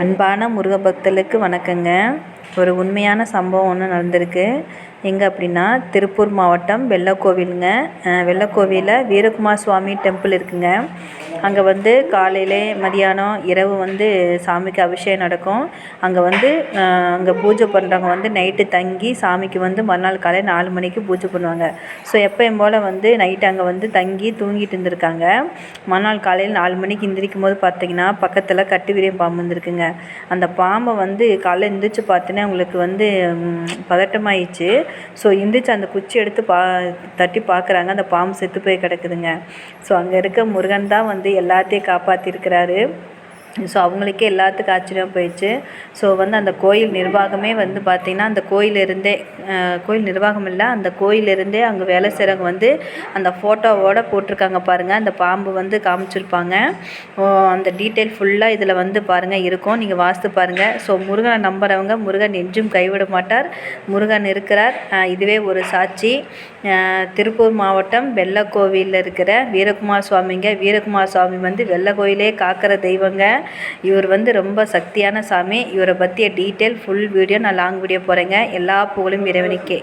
அன்பான முருக பக்தர்களுக்கு வணக்கங்க. ஒரு உண்மையான சம்பவம் ஒன்று நடந்திருக்கு. எங்கே அப்படின்னா திருப்பூர் மாவட்டம் வெள்ளக்கோவிலுங்க. வெள்ளக்கோவிலில் வீரகுமார் சுவாமி டெம்பிள் இருக்குங்க. அங்கே வந்து காலையில் மதியானம் இரவு வந்து சாமிக்கு அபிஷேகம் நடக்கும். அங்கே வந்து அங்கே பூஜை பண்ணுறவங்க வந்து நைட்டு தங்கி சாமிக்கு வந்து மறுநாள் காலையில் நாலு மணிக்கு பூஜை பண்ணுவாங்க. ஸோ எப்பயும் போல் வந்து நைட்டு அங்கே வந்து தங்கி தூங்கிட்டு இருந்திருக்காங்க. மறுநாள் காலையில் நாலு மணிக்கு எந்திரிக்கும் போது பார்த்தீங்கன்னா பக்கத்தில் கட்டுவிரியம் பாம்பு வந்துருக்குங்க. அந்த பாம்பை வந்து காலையில் எந்திரிச்சு பார்த்தோன்னே அவங்களுக்கு வந்து பதட்டமாயிடுச்சு. ஸோ எந்திரிச்சு அந்த குச்சி எடுத்து பா தட்டி பார்க்குறாங்க அந்த பாம்பு செத்து போய் கிடக்குதுங்க. ஸோ அங்கே இருக்க முருகன் தான் வந்து எல்லாத்தையும் காப்பாற்றிருக்கிறாரு ஸோ அவங்களுக்கே எல்லாத்துக்கும் ஆச்சரியம் போயிடுச்சு. ஸோ வந்து அந்த கோயில் நிர்வாகமே வந்து பார்த்திங்கன்னா அந்த கோயிலிருந்தே கோயில் நிர்வாகம் இல்லை அந்த கோயிலிருந்தே அங்கே வேலை செய்கிறவங்க வந்து அந்த ஃபோட்டோவோடு போட்டிருக்காங்க பாருங்கள் அந்த பாம்பு வந்து காமிச்சிருப்பாங்க. அந்த டீட்டெயில் ஃபுல்லாக இதில் வந்து பாருங்கள் இருக்கும். நீங்கள் வாஸ்து பாருங்கள் ஸோ முருகனை நம்புகிறவங்க முருகன் நெஞ்சும் கைவிட மாட்டார். முருகன் இருக்கிறார். இதுவே ஒரு சாட்சி. திருப்பூர் மாவட்டம் வெள்ளக்கோவிலில் இருக்கிற வீரகுமார் சுவாமிங்க வீரகுமார் சுவாமி வந்து வெள்ளை கோயிலே காக்கிற தெய்வங்க. இவர் வந்து ரொம்ப சக்தியான சாமி. இவரை பற்றிய டீட்டெயில் ஃபுல் வீடியோ நான் லாங் வீடியோ போடுறேங்க எல்லா புகழும் இறைவனுக்கே.